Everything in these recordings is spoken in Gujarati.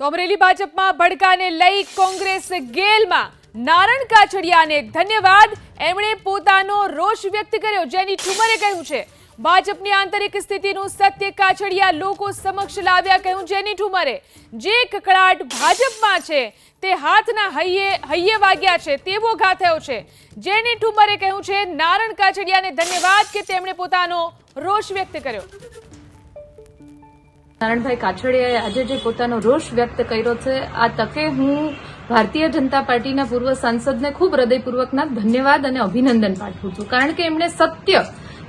તો અમરેલી ભાજપમાં ભડકાને લઈ કોંગ્રેસ ગેલમાં નારણ કાછડિયાને ધન્યવાદ. એમણે પોતાનો રોષ વ્યક્ત કર્યો, જેની ઠુમરે કહ્યું છે, ભાજપની આંતરિક સ્થિતિનું સત્ય કાછડિયા લોકો સમક્ષ લાવ્યા, કહ્યું જેની ઠુમરે. જે કકળાટ ભાજપમાં છે, તે હાથના હૈયે હૈયે વાગ્યા છે, તેવો ઘા થયો છે. જેની ઠુમરે કહ્યું છે નારણ કાછડિયાને ધન્યવાદ કે તેમણે પોતાનો રોષ વ્યક્ત કર્યો. નારણભાઈ કાછડિયાએ આજે જે પોતાનો રોષ વ્યક્ત કર્યો છે, આ તકે હું ભારતીય જનતા પાર્ટીના પૂર્વ સાંસદને ખૂબ હૃદયપૂર્વકના ધન્યવાદ અને અભિનંદન પાઠવું છું. કારણ કે એમણે સત્ય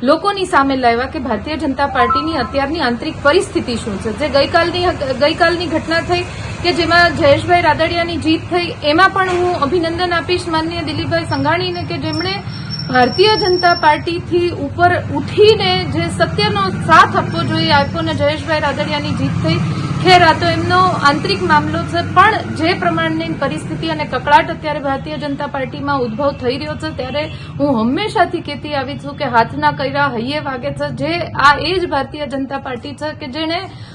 લોકોની સામે લાવ્યા કે ભારતીય જનતા પાર્ટીની અત્યારની આંતરિક પરિસ્થિતિ શું છે. જે ગઈકાલની ગઈકાલની ઘટના થઈ કે જેમાં જયેશભાઈ રાદડિયાની જીત થઈ, એમાં પણ હું અભિનંદન આપીશ માનનીય દિલીપભાઈ સંઘાણીને કે જેમણે ભારતીય જનતા પાર્ટીથી ઉપર ઉઠીને જે સત્યનો સાથ આપવો જોઈએ આપ્યો ને જયેશભાઈ રાદડિયાની જીત થઈ. ખેર, આ તો એમનો આંતરિક મામલો છે, પણ જે પ્રમાણની પરિસ્થિતિ અને કકળાટ અત્યારે ભારતીય જનતા પાર્ટીમાં ઉદ્ભવ થઈ રહ્યો છે, ત્યારે હું હંમેશાથી કહેતી આવી છું કે હાથના કર્યા હૈયે વાગે છે. જે આ એ જ ભારતીય જનતા પાર્ટી છે કે જેણે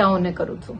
નેતાઓને કરું છું.